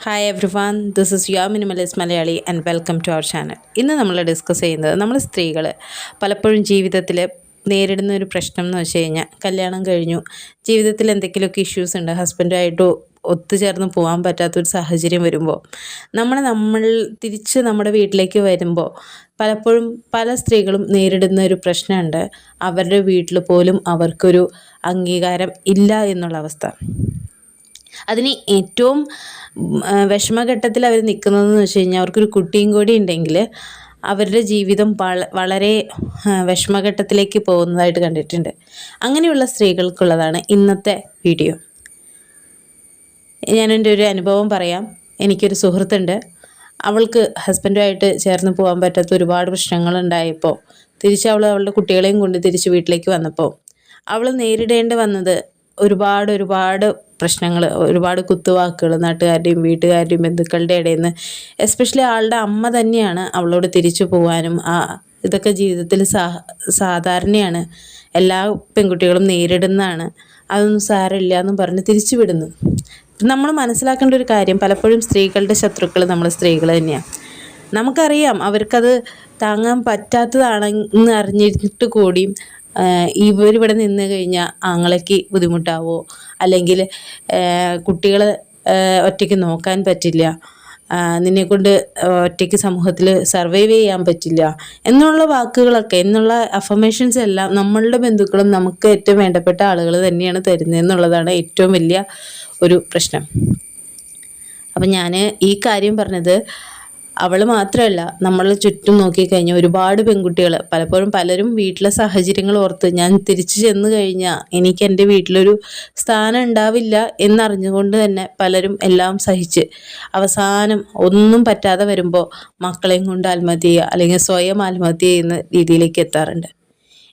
Hi everyone this is your minimalist Malayali and welcome to our channel ഇന്ന് നമ്മൾ discuss ചെയ്യുന്നത് നമ്മൾ സ്ത്രീകൾ പലപ്പോഴും ജീവിതത്തിൽ നേരിടുന്ന ഒരു പ്രശ്നം എന്ന് വെച്ച് കഴിഞ്ഞാൽ കല്യാണം കഴിഞ്ഞു ജീവിതത്തിൽ എന്തെങ്കിലുമൊക്കെ ഇഷ്യൂസ് ഉണ്ട് ഹസ്ബൻഡുമായിട്ട് ഒത്തുചേർന്ന് പോകാൻ പറ്റാത്തൊരു സാഹചര്യം വരുമ്പോൾ നമ്മൾ നമ്മൾ തിരിച്ച് നമ്മുടെ വീട്ടിലേക്ക് വരുമ്പോൾ പലപ്പോഴും പല സ്ത്രീകളും നേരിടുന്ന ഒരു പ്രശ്നമുണ്ട്. അവരുടെ വീട്ടിൽ പോലും അവർക്കൊരു അംഗീകാരം ഇല്ല എന്നുള്ള അവസ്ഥ. അതിന് ഏറ്റവും വിഷമഘട്ടത്തിൽ അവർ നിൽക്കുന്നതെന്ന് വെച്ച് കഴിഞ്ഞാൽ അവർക്കൊരു കുട്ടിയും കൂടി ഉണ്ടെങ്കിൽ അവരുടെ ജീവിതം വള വളരെ വിഷമഘട്ടത്തിലേക്ക് പോകുന്നതായിട്ട് കണ്ടിട്ടുണ്ട്. അങ്ങനെയുള്ള സ്ത്രീകൾക്കുള്ളതാണ് ഇന്നത്തെ വീഡിയോ. ഞാൻ എന്റെ ഒരു അനുഭവം പറയാം. എനിക്കൊരു സുഹൃത്തുണ്ട്. അവൾക്ക് ഹസ്ബൻഡുമായിട്ട് ചേർന്ന് പോകാൻ പറ്റാത്ത ഒരുപാട് പ്രശ്നങ്ങളുണ്ടായപ്പോൾ തിരിച്ച് അവൾ അവളുടെ കുട്ടികളെയും കൊണ്ട് തിരിച്ച് വീട്ടിലേക്ക് വന്നപ്പോൾ അവൾ നേരിടേണ്ടി വന്നത് ഒരുപാട് ഒരുപാട് പ്രശ്നങ്ങൾ ഒരുപാട് കുത്തുവാക്കുകൾ നാട്ടുകാരുടെയും വീട്ടുകാരുടെയും ബന്ധുക്കളുടെ ഇടയിൽ നിന്ന് എസ്പെഷ്യലി ആളുടെ അമ്മ തന്നെയാണ് അവളോട് തിരിച്ചു പോകാനും ആ ഇതൊക്കെ ജീവിതത്തിൽ സാ സാധാരണയാണ്. എല്ലാ പെൺകുട്ടികളും നേരിടുന്നതാണ്. അതൊന്നും സാരമില്ല എന്നും പറഞ്ഞ് തിരിച്ചു വിടുന്നു. നമ്മൾ മനസ്സിലാക്കേണ്ട ഒരു കാര്യം പലപ്പോഴും സ്ത്രീകളുടെ ശത്രുക്കൾ നമ്മൾ സ്ത്രീകൾ തന്നെയാണ് നമുക്കറിയാം അവർക്കത് താങ്ങാൻ പറ്റാത്തതാണെന്ന് അറിഞ്ഞിട്ട് കൂടിയും ഇവരിവിടെ നിന്ന് കഴിഞ്ഞാൽ ആങ്ങളയ്ക്ക് ബുദ്ധിമുട്ടാവോ? അല്ലെങ്കിൽ കുട്ടികൾ ഒറ്റയ്ക്ക് നോക്കാൻ പറ്റില്ല. നിന്നെക്കൊണ്ട് ഒറ്റയ്ക്ക് സമൂഹത്തിൽ സർവൈവ് ചെയ്യാൻ പറ്റില്ല. എന്നുള്ള വാക്കുകളൊക്കെ എന്നുള്ള അഫർമേഷൻസ് എല്ലാം നമ്മളുടെ ബന്ധുക്കളും നമുക്ക് ഏറ്റവും വേണ്ടപ്പെട്ട ആളുകൾ തന്നെയാണ് തരുന്നത് എന്നുള്ളതാണ് ഏറ്റവും വലിയ ഒരു പ്രശ്നം. അപ്പം ഞാൻ ഈ കാര്യം പറഞ്ഞത് അവൾ മാത്രമല്ല നമ്മളെ ചുറ്റും നോക്കിക്കഴിഞ്ഞാൽ ഒരുപാട് പെൺകുട്ടികൾ പലപ്പോഴും പലരും വീട്ടിലെ സാഹചര്യങ്ങൾ ഓർത്ത് ഞാൻ തിരിച്ചു ചെന്ന് കഴിഞ്ഞാൽ എനിക്ക് എന്റെ വീട്ടിലൊരു സ്ഥാനം ഉണ്ടാവില്ല എന്നറിഞ്ഞുകൊണ്ട് തന്നെ പലരും എല്ലാം സഹിച്ച്. അവസാനം ഒന്നും പറ്റാതെ വരുമ്പോൾ മക്കളെയും കൊണ്ട് ആത്മഹത്യ ചെയ്യുക അല്ലെങ്കിൽ സ്വയം ആത്മഹത്യ ചെയ്യുന്ന രീതിയിലേക്ക് എത്താറുണ്ട്.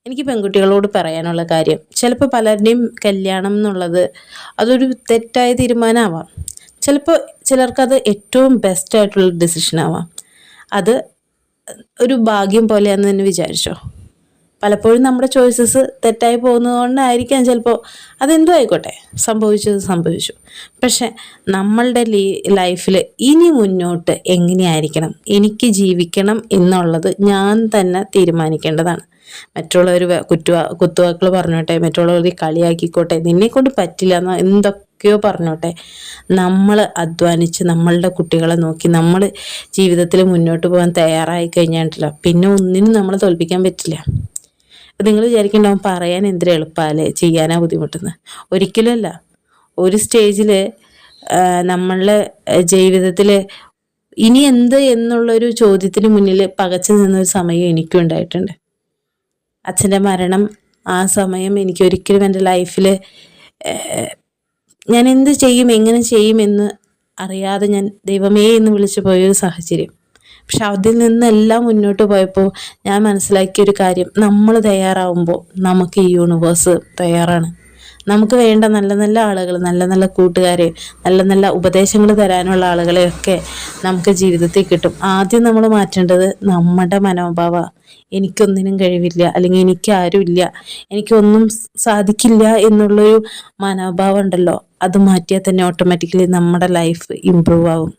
എനിക്ക് പെൺകുട്ടികളോട് പറയാനുള്ള കാര്യം ചിലപ്പോൾ പലരുടെയും കല്യാണം എന്നുള്ളത് അതൊരു തെറ്റായ തീരുമാനമാവാം. ചിലപ്പോൾ ചിലർക്കത് ഏറ്റവും ബെസ്റ്റ് ആയിട്ടുള്ള ഡിസിഷൻ ആവാം. അത് ഒരു ഭാഗ്യം പോലെയാണെന്ന് തന്നെ വിചാരിച്ചോ? പലപ്പോഴും നമ്മുടെ ചോയ്സസ് തെറ്റായി പോകുന്നതുകൊണ്ടായിരിക്കാം ചിലപ്പോൾ അതെന്തോ ആയിക്കോട്ടെ സംഭവിച്ചത് സംഭവിച്ചു. പക്ഷെ നമ്മളുടെ ലീ ലൈഫിൽ ഇനി മുന്നോട്ട് എങ്ങനെയായിരിക്കണം? എനിക്ക് ജീവിക്കണം എന്നുള്ളത് ഞാൻ തന്നെ തീരുമാനിക്കേണ്ടതാണ്. മറ്റുള്ളവർ കുറ്റുവാ കുത്തുവാക്കൾ പറഞ്ഞോട്ടെ മറ്റുള്ളവർ കളിയാക്കിക്കോട്ടെ നിന്നെ കൊണ്ട് പറ്റില്ല എന്ന് എന്തൊക്കെയോ പറഞ്ഞോട്ടെ. നമ്മൾ അധ്വാനിച്ച് നമ്മളുടെ കുട്ടികളെ നോക്കി നമ്മൾ ജീവിതത്തിൽ മുന്നോട്ട് പോകാൻ തയ്യാറായി കഴിഞ്ഞിട്ടില്ല പിന്നെ ഒന്നിനും നമ്മൾ തോൽപ്പിക്കാൻ പറ്റില്ല. നിങ്ങൾ വിചാരിക്കണ്ടാവും പറയാൻ എന്തിനാ എളുപ്പമല്ലേ ചെയ്യാനാ ബുദ്ധിമുട്ടുന്നത് ഒരിക്കലുമല്ല. ഒരു സ്റ്റേജിൽ നമ്മളുടെ ജീവിതത്തിൽ ഇനി എന്ത് എന്നുള്ളൊരു ചോദ്യത്തിന് മുന്നിൽ പകച്ചു നിന്നൊരു സമയം എനിക്കും ഉണ്ടായിട്ടുണ്ട്. അച്ഛന്റെ മരണം ആ സമയം എനിക്ക് ഒരിക്കലും എന്റെ ലൈഫിൽ ഞാൻ എന്ത് ചെയ്യും എങ്ങനെ ചെയ്യുമെന്ന് അറിയാതെ ഞാൻ ദൈവമേ എന്ന് വിളിച്ചു പോയൊരു സാഹചര്യം. പക്ഷെ അതിൽ നിന്നെല്ലാം മുന്നോട്ട് പോയപ്പോൾ ഞാൻ മനസ്സിലാക്കിയ ഒരു കാര്യം നമ്മൾ തയ്യാറാവുമ്പോൾ നമുക്ക് ഈ യൂണിവേഴ്സ് തയ്യാറാണ്. നമുക്ക് വേണ്ട നല്ല നല്ല ആളുകൾ നല്ല നല്ല കൂട്ടുകാരെ നല്ല നല്ല ഉപദേശങ്ങൾ തരാനുള്ള ആളുകളെയൊക്കെ നമുക്ക് ജീവിതത്തിൽ കിട്ടും. ആദ്യം നമ്മൾ മാറ്റേണ്ടത് നമ്മുടെ മനോഭാവ. എനിക്കൊന്നിനും കഴിവില്ല അല്ലെങ്കിൽ എനിക്ക് ആരുമില്ല എനിക്കൊന്നും സാധിക്കില്ല എന്നുള്ളൊരു മനോഭാവം ഉണ്ടല്ലോ. അത് മാറ്റിയാൽ തന്നെ ഓട്ടോമാറ്റിക്കലി നമ്മുടെ ലൈഫ് ഇമ്പ്രൂവ് ആവും.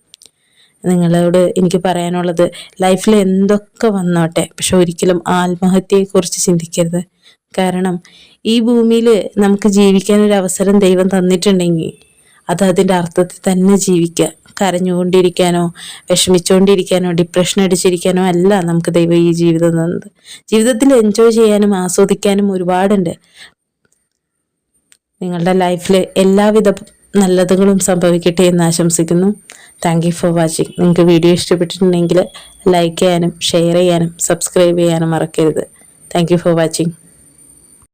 നിങ്ങളോട് എനിക്ക് പറയാനുള്ളത് ലൈഫിൽ എന്തൊക്കെ വന്നോട്ടെ പക്ഷെ ഒരിക്കലും ആത്മഹത്യയെക്കുറിച്ച് ചിന്തിക്കരുത്. കാരണം ഈ ഭൂമിയിൽ നമുക്ക് ജീവിക്കാൻ ഒരു അവസരം ദൈവം തന്നിട്ടുണ്ടെങ്കിൽ അത് അതിന്റെ അർത്ഥത്തിൽ തന്നെ ജീവിക്കുക. കരഞ്ഞുകൊണ്ടിരിക്കാനോ വിഷമിച്ചുകൊണ്ടിരിക്കാനോ ഡിപ്രഷൻ അടിച്ചിരിക്കാനോ അല്ല നമുക്ക് ദൈവം ഈ ജീവിതം തന്നത്. ജീവിതത്തിൽ എൻജോയ് ചെയ്യാനും ആസ്വദിക്കാനും ഒരുപാടുണ്ട്. നിങ്ങളുടെ ലൈഫിൽ എല്ലാവിധ നല്ലതുകളും സംഭവിക്കട്ടെ എന്ന് ആശംസിക്കുന്നു. താങ്ക് യു ഫോർ വാച്ചിങ് നിങ്ങൾക്ക് വീഡിയോ ഇഷ്ടപ്പെട്ടിട്ടുണ്ടെങ്കിൽ ലൈക്ക് ചെയ്യാനും ഷെയർ ചെയ്യാനും സബ്സ്ക്രൈബ് ചെയ്യാനും മറക്കരുത്. Thank you for watching